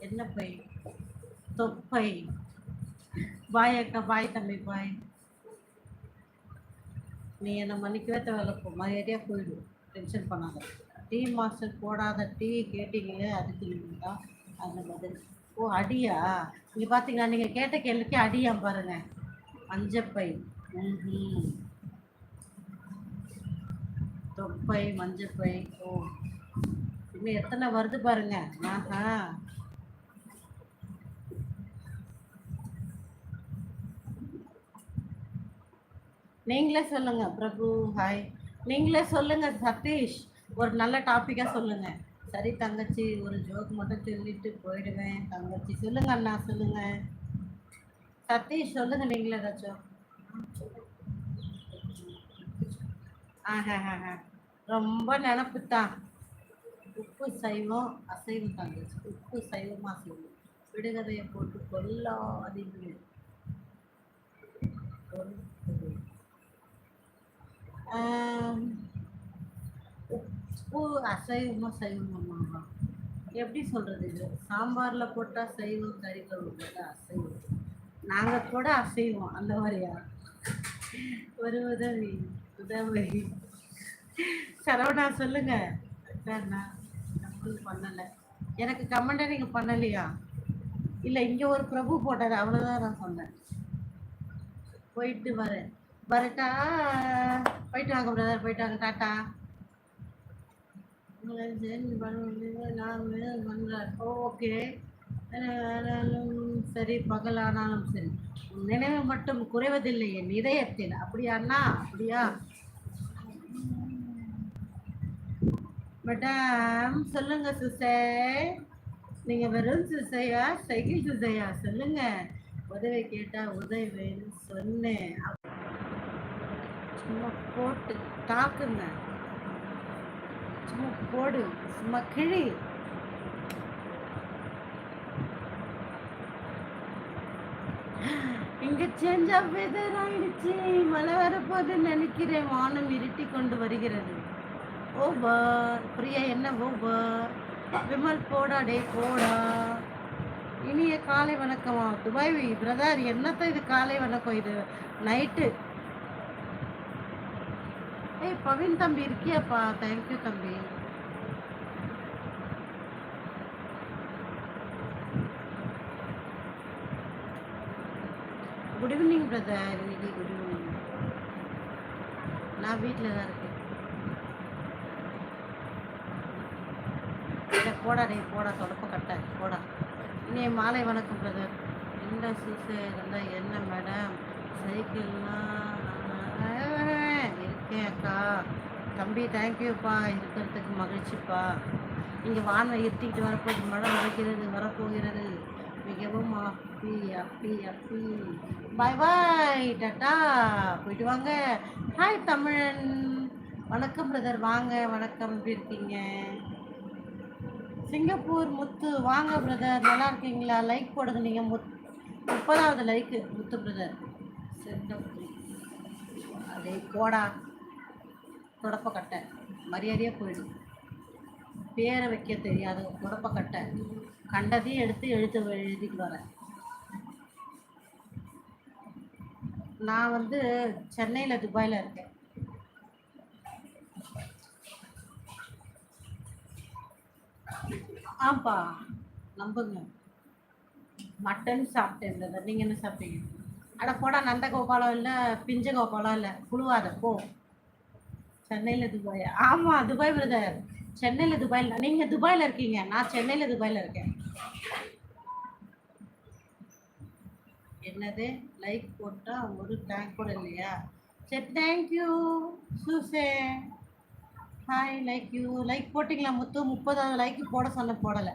என்ன பை? தொப்பை. பாய் அக்கா பாய் தம்பி பாய் நீ என்னை மன்னிக்கவே தேவையில்ல மரியாதையாக போயிடும் டென்ஷன் பண்ணாத. டீ மாஸ்டர் போடாத டீ கேட்டீங்களே அதுக்கு நீங்கள் தான் அந்த பதில். ஓ அடியா? நீங்கள் பார்த்தீங்களா நீங்கள் கேட்ட கேள்விக்கு அடியா பாருங்க. மஞ்சப்பை. ம் தொப்பை மஞ்சப்பை. ஓ. இன்னும் எத்தனை வருது பாருங்க. ஆஹா. நீங்களே சொல்லுங்க பிரபு. ஹாய் நீங்களே சொல்லுங்க சதீஷ். ஒரு நல்ல டாப்பிக்காக சொல்லுங்க. சரி தங்கச்சி ஒரு ஜோக் மட்டும் சொல்லிட்டு போயிடுவேன். தங்கச்சி சொல்லுங்க அண்ணா சொல்லுங்க. சதீஷ் சொல்லுங்க நீங்களே ஏதாச்சும். ஆஹா ரொம்ப நினப்பு தான் உப்பு சைவம் அசைவம் தங்கச்சி. உப்பு சைவமாக அசைவம். விடுகதையை போட்டு கொல்லாதீங்க கொல்~ ஆம், உப்பு அசைவமா சைவமாமா எப்படி சொல்றது இது? சாம்பார்ல போட்டா சைவம் கறி குழம்பு போட்டா அசைவம். நாங்க கூட அசைவோம் அந்த மாதிரியா? ஒரு உதவி உதவி. சரவணா சொல்லுங்க. சார் நான் பண்ணல. எனக்கு கமெண்டே நீங்க பண்ணலையா? இல்ல இங்க ஒரு பிரபு போட்டாரு அவ்வளவுதான் நான் சொன்னேன். போயிட்டு வரேன். வரட்டா போயிட்டு வாங்க பிரதர் போயிட்டு வாங்க டாட்டா. ஓகே. சரி பகலானாலும் சரி. நினைவு மட்டும் குறைவதில்லை என் இதயத்தில். அப்படியாண்ணா அப்படியா? மேடம் சொல்லுங்க சுசே நீங்க வெறும் சிசையா சைக்கிள் சிசையா சொல்லுங்க. உதவி கேட்டா உதவின்னு சொன்னேன். சும்மா போட்டு தாக்குங்க. சும்மா போடு. சும்மா கிழி. இங்க சேஞ்ச் ஆஃப் வெதர் ஆயிடுச்சு. மழை வரப்போகுதுன்னு நினைக்கிறேன். வானம் இருட்டி கொண்டு வருகிறது. ஓவர் பிரியா என்ன ஓவர் விமல் போடா டே போடா. இனிய காலை வணக்கமா. துபாய் பிரதர் என்னத்த இது காலை வணக்கம்? இது நைட்டு ஏய் பவின் தம்பி இருக்கியாப்பா? தேங்க்யூ தம்பி. குட் ஈவினிங் பிரதர் இன்னைக்கு குட் ஈவினிங் நான் வீட்டில் தான் இருக்கேன். இதை போடா டேய் போடா தொடப்ப கட்ட. போடா. இனிய மாலை வணக்கம் பிரதர் என்ன சூசே இருந்தால் என்ன மேடம் சைக்கிள்லாம் இருக்கேன் அக்கா தம்பி தேங்க்யூப்பா இருக்கிறதுக்கு மகிழ்ச்சிப்பா. இங்கே வானம் இருட்டிக்கிட்டு வரப்போகுது. மழை நடக்கிறது வரப்போகிறது. மிகவும் அப்பி அப்பி அப்பி பாய் பாய் டாட்டா. போயிட்டு வாங்க. ஹாய் தமிழன். வணக்கம் பிரதர் வாங்க. வணக்கம். எப்படி இருக்கீங்க? சிங்கப்பூர் முத்து. வாங்க பிரதர் நல்லா இருக்கீங்களா? லைக் போடுங்க நீங்கள் முத் முப்பதாவது லைக்கு முத்து பிரதர் சிங்கப்பூர். அதே போடா. தொடப்பக்கட்டை மரியாதையாக போயிடும் பேரை வைக்க தெரியாத தொடப்பக்கட்டை கண்டதையும் எடுத்து எழுத்து எழுதிட்டு வரேன் நான் வந்து சென்னையில் துபாயில் இருக்கேன். ஆப்பா நம்புங்க. மட்டன் சாப்பிட்டேன் பிரதர் நீங்கள் என்ன சாப்பிட்டீங்க? அட போடா நந்த கோபாலம் இல்லை பிஞ்ச கோபாலம் இல்லை புழுவாத போ. சென்னையில் துபாய். ஆமாம் துபாய் பிரதர் சென்னையில் துபாயில். நீங்கள் துபாயில் இருக்கீங்க. நான் சென்னையில் துபாயில் இருக்கேன். என்னது? லைக் போட்டால் ஒரு டேங்க் கூட இல்லையா? சரி தேங்க்யூ சூசே. ஹாய் லைக் யூ லைக் போட்டிங்களா முத்து? முப்பதாவது லைக் போட சொன்ன போடலை.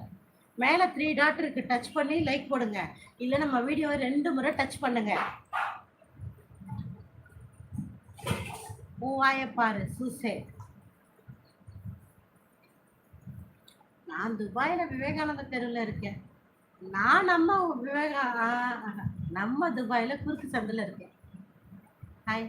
மேலே த்ரீ டாட் இருக்கு. டச் பண்ணி லைக் போடுங்க. இல்லை நம்ம வீடியோவை ரெண்டு முறை டச் பண்ணுங்க. ஓவாய பாரு சூசே. நான் துபாயில் விவேகானந்த தெருவில் இருக்கேன். நான் நம்ம விவேகா நம்ம துபாயில் குறுக்கு சந்தில் இருக்கேன். ஹாய்